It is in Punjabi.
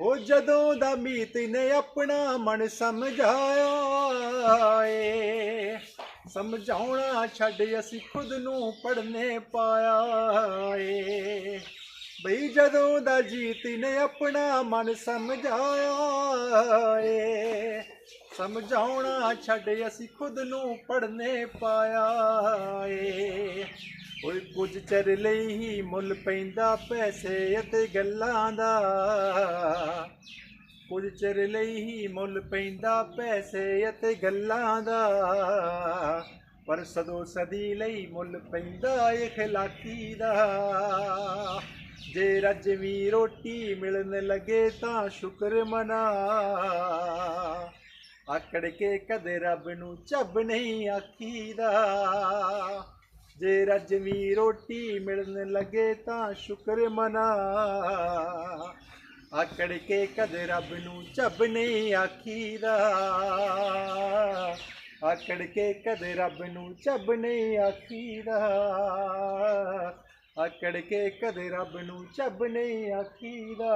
ਉਹ ਜਦੋਂ ਦਾ ਮੀਤ ਨੇ ਆਪਣਾ ਮਨ ਸਮਝਾਇਆ ਏ, ਸਮਝਾਉਣਾ ਛੱਡ ਅਸੀਂ ਖੁਦ ਨੂੰ ਪੜਨੇ ਪਾਇਆ ਏ। ਬਈ ਜਦੋਂ ਦਾ ਜੀਤ ਨੇ ਆਪਣਾ ਮਨ ਸਮਝਾਇਆ ਏ, ਸਮਝਾਉਣਾ ਛੱਡ ਅਸੀਂ ਖੁਦ ਨੂੰ ਪੜਨੇ ਪਾਇਆ ਕੁਝ ਚਿਰ ਲਈ ਹੀ ਮੁੱਲ ਪੈਂਦਾ ਪੈਸੇ ਅਤੇ ਗੱਲਾਂ ਦਾ। ਕੁਝ ਚਿਰ ਲਈ ਹੀ ਮੁੱਲ ਪੈਂਦਾ ਪੈਸੇ ਅਤੇ ਗੱਲਾਂ ਦਾ। ਪਰ ਸਦੋ ਸਦੀ ਲਈ ਮੁੱਲ ਪੈਂਦਾ ਇਖਲਾਕੀ ਦਾ। ਜੇ ਰੱਜਵੀਂ ਰੋਟੀ ਮਿਲਣ ਲੱਗੇ ਤਾਂ ਸ਼ੁਕਰ ਮਨਾ। ਆਕੜ ਕੇ ਕਦੇ ਰੱਬ ਨੂੰ ਚੱਬ ਨਹੀਂ ਆਖੀਦਾ। ਜੇ ਰੱਜਵੀਂ ਰੋਟੀ ਮਿਲਣ ਲੱਗੇ ਤਾਂ ਸ਼ੁਕਰ ਮਨਾ। ਆਕੜ ਕੇ ਕਦੇ ਰੱਬ ਨੂੰ ਚੱਬ ਨਹੀਂ ਆਖੀਦਾ। ਆਕੜ ਕੇ ਕਦੇ ਰੱਬ ਨੂੰ ਚੱਬ ਨਹੀਂ ਆਖੀਦਾ। ਆਕੜ ਕੇ ਕਦੇ ਰੱਬ ਨੂੰ ਚੱਬ ਨਹੀਂ ਆਖੀਦਾ।